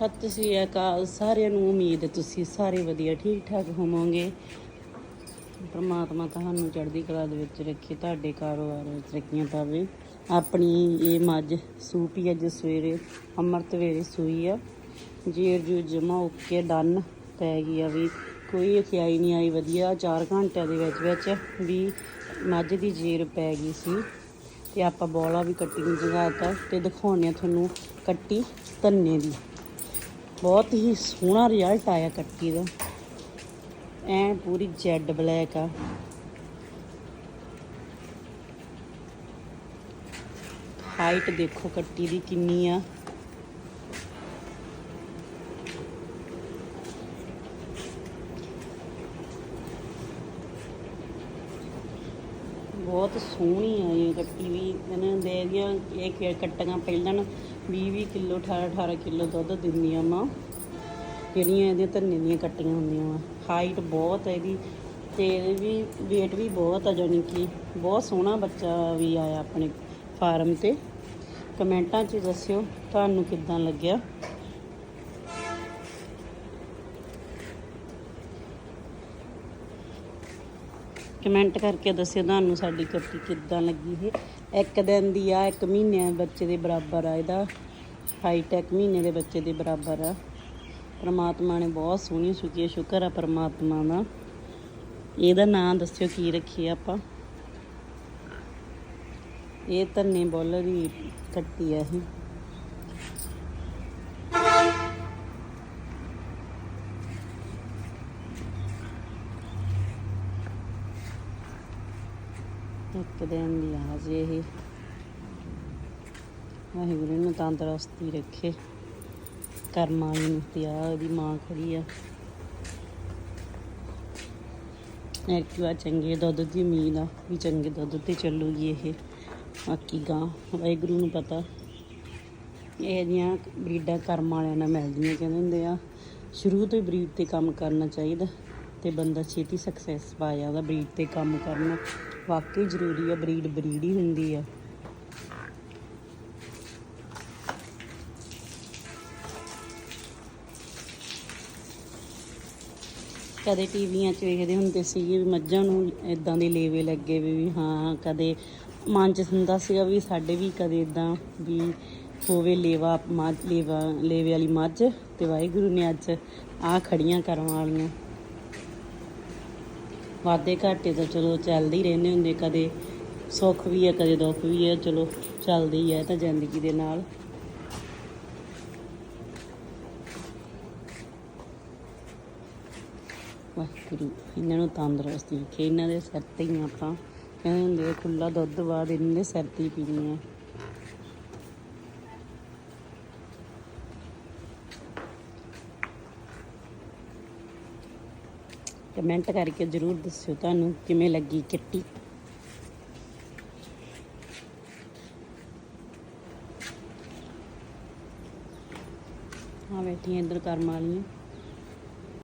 ਸਤਿ ਸ੍ਰੀ ਅਕਾਲ ਸਾਰਿਆਂ ਨੂੰ, ਉਮੀਦ ਹੈ ਤੁਸੀਂ ਸਾਰੇ ਵਧੀਆ, ਠੀਕ ਠਾਕ ਹੋਵੋਗੇ। ਪਰਮਾਤਮਾ ਤੁਹਾਨੂੰ ਚੜ੍ਹਦੀ ਕਲਾ ਦੇ ਵਿੱਚ ਰੱਖੇ, ਤੁਹਾਡੇ ਕਾਰੋਬਾਰ ਵਿੱਚ ਤਰੱਕੀਆਂ ਪਾਵੇ। ਆਪਣੀ ਇਹ ਮੱਝ ਸੂਪੀ ਅੱਜ ਸਵੇਰੇ, ਅੰਮ੍ਰਿਤ ਵੇਲੇ ਸੂਈ ਆ। ਜੇਰ ਜੂ ਜਮਾ ਓਕੇ ਡਨ ਪੈ ਗਈ ਆ ਵੀ ਕੋਈ ਅਖਿਆਈ ਨਹੀਂ ਆਈ ਵਧੀਆ 4 ਘੰਟਿਆਂ ਦੇ ਵਿੱਚ ਵਿੱਚ ਵੀ ਮੱਝ ਦੀ ਜੇਰ ਪੈ ਗਈ ਸੀ। ਤੇ ਆਪਾਂ ਬੋਲਾ ਵੀ ਕੱਟੀ ਨੂੰ ਜਗਾਤਾ ਤੇ ਦਿਖਾਉਂਦੇ ਆ ਤੁਹਾਨੂੰ ਕੱਟੀ ਧੰਨੇ ਦੀ। ਬਹੁਤ ਹੀ ਸੋਹਣਾ ਰਿਜ਼ਲਟ ਆਇਆ ਕੱਟੀ ਦਾ। ਐ ਪੂਰੀ ਜੈਡ ਬਲੈਕ ਆ। ਹਾਈਟ ਦੇਖੋ ਕੱਟੀ ਦੀ ਕਿੰਨੀ ਆ। ਬਹੁਤ ਸੋਹਣੀ ਆ ਇਹ ਕੱਟੀ ਵੀ, ਇਹਨਾਂ ਦੇ ਦੀਆਂ, ਇਹ ਕਿ ਕੱਟੀਆਂ ਪਹਿਲਾਂ 20 20 ਕਿਲੋ 18 18 ਕਿਲੋ ਦੁੱਧ ਦਿੰਦੀਆਂ ਮਾਂ ਜਿਹੜੀਆਂ ਇਹਦੀਆਂ ਧੰਨੇ ਦੀਆਂ ਕੱਟੀਆਂ ਹੁੰਦੀਆਂ ਵਾ। ਹਾਈਟ ਬਹੁਤ ਹੈ ਇਹਦੀ ਤੇ ਇਹਦੇ ਵੀ, weight ਵੀ ਬਹੁਤ ਆ ਜਾਣੀ ਕਿ ਬਹੁਤ ਸੋਹਣਾ ਬੱਚਾ ਵੀ ਆਇਆ ਆਪਣੇ ਫਾਰਮ ਤੇ। ਕਮੈਂਟਾਂ 'ਚ ਦੱਸਿਓ, ਤੁਹਾਨੂੰ ਕਿੱਦਾਂ ਲੱਗਿਆ? ਕਮੈਂਟ ਕਰਕੇ ਦੱਸਿਓ ਤੁਹਾਨੂੰ ਸਾਡੀ ਕੱਟੀ ਕਿੱਦਾਂ ਲੱਗੀ ਇਹ। ਇੱਕ ਦਿਨ ਦੀ ਆ, ਇੱਕ ਮਹੀਨੇ ਬੱਚੇ ਦੇ ਬਰਾਬਰ ਆ ਇਹਦਾ। ਹਾਈਟ ਇੱਕ ਮਹੀਨੇ ਦੇ ਬੱਚੇ ਦੇ ਬਰਾਬਰ ਆ। ਪਰਮਾਤਮਾ ਨੇ ਬਹੁਤ ਸੋਹਣੀ ਸੁਕੀ ਸ਼ੁਕਰ ਆ ਪਰਮਾਤਮਾ ਦਾ। ਇਹਦਾ ਨਾਂ ਦੱਸਿਓ ਕੀ ਰੱਖੀਏ ਆਪਾਂ। ਇਹ ਧੰਨੇ ਬੋਲਰ ਹੀ ਕੱਟੀ ਆ ਇਹ। ਇੱਕ ਦਿਨ ਦੀ ਆ ਇਹ। ਵਾਹਿਗੁਰੂ ਨੂੰ ਤੰਦਰੁਸਤੀ ਰੱਖੇ। ਕਰਮਾਂ ਵਾਲੀ ਨੂੰ ਤੇ ਉਹਦੀ ਮਾਂ ਖੜੀ ਆ। ਐਕਟਿਵਾ ਚੰਗੇ ਦੁੱਧ ਦੀ ਉਮੀਦ ਆ ਵੀ ਚੰਗੇ ਦੁੱਧ ਤੇ ਚੱਲੂਗੀ ਇਹ। ਬਾਕੀ ਗਾਂ, ਵਾਹਿਗੁਰੂ ਨੂੰ ਪਤਾ। ਇਹ ਜੀਆਂ ਬਰੀਡਾਂ ਕਰਮ ਵਾਲਿਆਂ ਨਾਲ ਮਿਲਦੀਆਂ ਕਹਿੰਦੇ ਹੁੰਦੇ ਆ। ਸ਼ੁਰੂ ਤੋਂ ਹੀ ਬਰੀਡ ਤੇ ਕੰਮ ਕਰਨਾ ਚਾਹੀਦਾ। ਤੇ ਬੰਦਾ ਛੇਤੀ ਸਕਸੈਸ ਪਾ ਜਾਂਦਾ ਬਰੀਡ ਤੇ ਕੰਮ ਕਰਨਾ। ਵਾਕਈ ਜ਼ਰੂਰੀ ਆ ਬਰੀਡ ਬਰੀਡ ਹੀ ਹੁੰਦੀ ਆ। ਕਦੇ ਟੀਵੀਆਂ 'ਚ ਵੇਖਦੇ ਹੁੰਦੇ ਸੀਗੇ ਵੀ ਮੱਝਾਂ ਨੂੰ ਇਦਾਂ ਦੇ ਲੇਵੇ ਲੱਗੇ ਵੀ ਵੀ ਹਾਂ, ਕਦੇ ਮਨ 'ਚ ਹੁੰਦਾ ਸੀਗਾ ਵੀ ਸਾਡੇ ਵੀ ਕਦੇ ਇਦਾਂ ਵੀ ਹੋਵੇ ਲੇਵਾ, ਮੱਝ, ਲੇਵਾ, ਲੇਵੇ ਵਾਲੀ ਮੱਝ ਤੇ ਵਾਹਿਗੁਰੂ ਨੇ ਅੱਜ ਆ ਖੜੀਆਂ ਕਰਨ ਵਾਲੀਆਂ। ਵਾਦੇ ਘਾਟੇ ਤਾਂ ਚਲੋ ਚੱਲਦੇ ਹੀ ਰਹਿੰਦੇ ਹੁੰਦੇ ਕਦੇ ਸੁੱਖ ਵੀ ਹੈ ਕਦੇ ਦੁੱਖ ਵੀ ਹੈ ਚਲੋ ਚੱਲਦੀ ਹੈ ਤਾਂ ਜ਼ਿੰਦਗੀ ਦੇ ਨਾਲ। ਵਾਹਿਗੁਰੂ ਇਹਨਾਂ ਨੂੰ ਤੰਦਰੁਸਤੀ ਰੱਖੇ ਇਹਨਾਂ ਦੇ ਸਿਰ ਤੇ ਹੀ ਆਪਾਂ ਕਹਿੰਦੇ ਹੁੰਦੇ ਆ, ਖੁੱਲਾ ਦੁੱਧ ਬਾਅਦ ਇਹਨਾਂ ਦੇ ਸਿਰ ਤੇ ਹੀ ਪੀਣੀ ਆ ਕਮੈਂਟ ਕਰਕੇ ਜਰੂਰ ਦੱਸਿਓ ਤੁਹਾਨੂੰ ਕਿਵੇਂ ਲੱਗੀ ਕਿੱਟੀ ਆ ਬੈਠੀਆਂ ਇੱਧਰ ਕਰਮ ਵਾਲੀਆਂ।